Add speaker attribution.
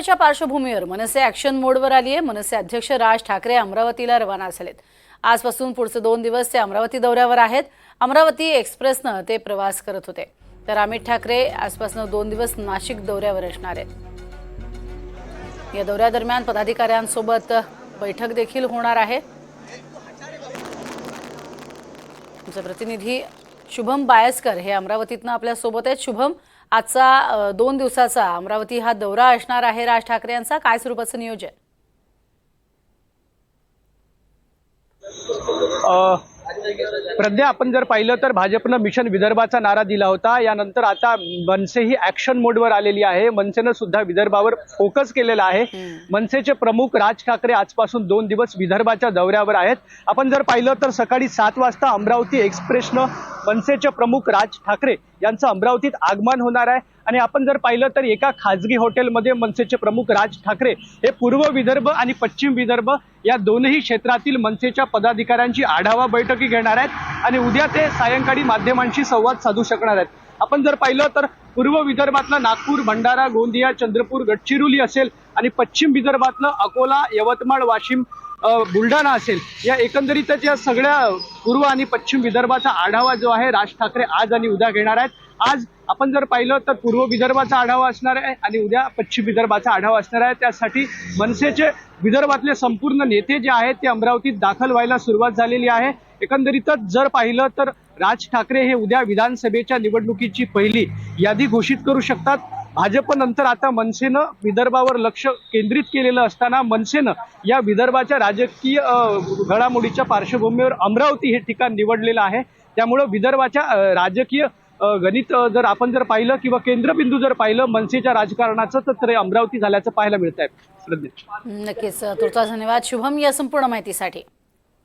Speaker 1: च्या पार्श्वभूमीवर मनसे ऍक्शन मोडवर आली आहे मनसे अध्यक्ष राज ठाकरे अमरावतीला रवाना झालेत. आजपासून पुढचे दोन दिवस ते अमरावती दौऱ्यावर आहेत. अमरावती एक्सप्रेसनं ते प्रवास करत होते. तर अमित ठाकरे आजपासून दोन दिवस नाशिक दौऱ्यावर असणार आहेत. या दौऱ्यादरम्यान पदाधिकाऱ्यांसोबत बैठक देखील होणार आहे. आमचे प्रतिनिधी शुभम बायस्कर हे अमरावतीतनं आपल्यासोबत आहेत. शुभम आजचा दोन दिवसाचा अमरावती हा दौरा असणार आहे राज ठाकरे यांचा. काय स्वरूपाचं नियोजन?
Speaker 2: प्रज्ञा आपण जर पाहिलं तर भाजपनं मिशन विदर्भाचा नारा दिला होता. यानंतर आता मनसे ही ऍक्शन मोडवर आलेली आहे. मनसेनं सुद्धा विदर्भावर फोकस केलेला आहे. मनसेचे प्रमुख राज ठाकरे आजपासून दोन दिवस विदर्भाच्या दौऱ्यावर आहेत. आपण जर पाहिलं तर सकाळी सात वाजता अमरावती एक्सप्रेसनं मनसेचे प्रमुख राज ठाकरे यांचं अमरावतीत आगमन होणार आहे. आणि आपण जर पाहिलं तर एका खाजगी हॉटेलमध्ये मनसेचे प्रमुख राज ठाकरे हे पूर्व विदर्भ आणि पश्चिम विदर्भ या दोनही क्षेत्रातील मनसेच्या पदाधिकाऱ्यांची आढावा बैठकी घेणार आहेत आणि उद्या ते सायंकाळी माध्यमांशी संवाद साधू शकणार आहेत. आपण जर पाहिलं तर पूर्व विदर्भातलं नागपूर भंडारा गोंदिया चंद्रपूर गडचिरोली असेल आणि पश्चिम विदर्भातलं अकोला यवतमाळ वाशिम बुलढाणा असेल या एकंदरीतच या सगळ्या पूर्व आणि पश्चिम विदर्भाचा आढावा जो आहे राज ठाकरे आज आणि उद्या घेणार आहेत. आज आपण जर पाहिलं तर पूर्व विदर्भाचा आढावा असणार आहे आणि उद्या पश्चिम विदर्भाचा आढावा असणार आहे. त्यासाठी मनसेचे विदर्भातले संपूर्ण नेते जे आहेत ते अमरावतीत दाखल व्हायला सुरुवात झालेली आहे. एकंदरीतच जर पाहिलं तर राज ठाकरे हे उद्या विधानसभेच्या निवडणुकीची पहिली यादी घोषित करू शकतात. भाजपनंतर आता मनसेनं विदर्भावर लक्ष केंद्रित केलेलं असताना मनसेनं या विदर्भाच्या राजकीय घडामोडीच्या पार्श्वभूमीवर अमरावती हे ठिकाण निवडलेलं आहे. त्यामुळं विदर्भाच्या राजकीय गणित जर आपण जर पाहिलं किंवा केंद्रबिंदू जर पाहिलं मनसेच्या राजकारणाचं तर अमरावती झाल्याचं पाहायला मिळत आहे
Speaker 1: नक्कीच तुर्ता धन्यवाद. शुभम या संपूर्ण माहितीसाठी.